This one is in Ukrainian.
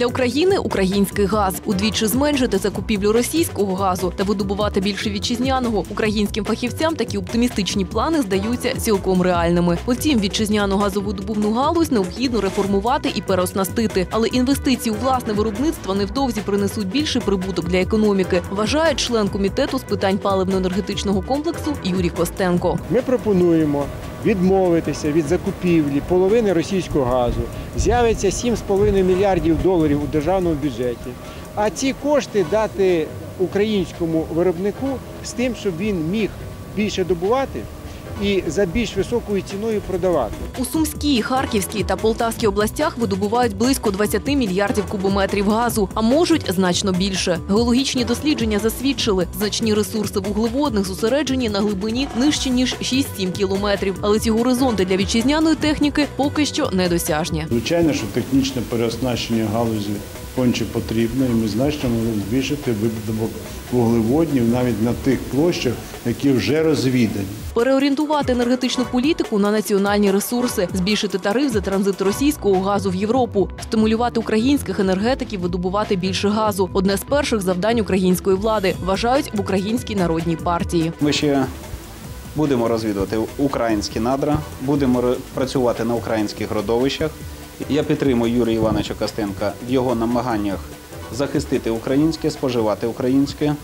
Для України український газ удвічі зменшити закупівлю російського газу та видобувати більше вітчизняного. Українським фахівцям такі оптимістичні плани здаються цілком реальними. Утім, вітчизняну газовидобувну галузь необхідно реформувати і переоснастити. Але інвестиції у власне виробництво невдовзі принесуть більший прибуток для економіки. Вважає член комітету з питань паливно-енергетичного комплексу Юрій Костенко. Ми пропонуємо відмовитися від закупівлі половини російського газу. З'явиться 7,5 мільярдів доларів у державному бюджеті. А ці кошти дати українському виробнику з тим, щоб він міг більше добувати і за більш високою ціною продавати. У Сумській, Харківській та Полтавській областях видобувають близько 20 мільярдів кубометрів газу, а можуть значно більше. Геологічні дослідження засвідчили, значні ресурси вуглеводних зосереджені на глибині нижче ніж 6-7 кілометрів. Але ці горизонти для вітчизняної техніки поки що недосяжні. Звичайно, що технічне переоснащення галузі конче потрібно, і ми значно можемо збільшити видобуток вуглеводнів навіть на тих площах, які вже розвідані. Переорієнтувати енергетичну політику на національні ресурси, збільшити тариф за транзит російського газу в Європу, стимулювати українських енергетиків видобувати більше газу. Одне з перших завдань української влади вважають в українській народній партії. Ми ще будемо розвідувати українські надра, будемо працювати на українських родовищах. Я підтримую Юрія Івановича Костенка в його намаганнях захистити українське, споживати українське.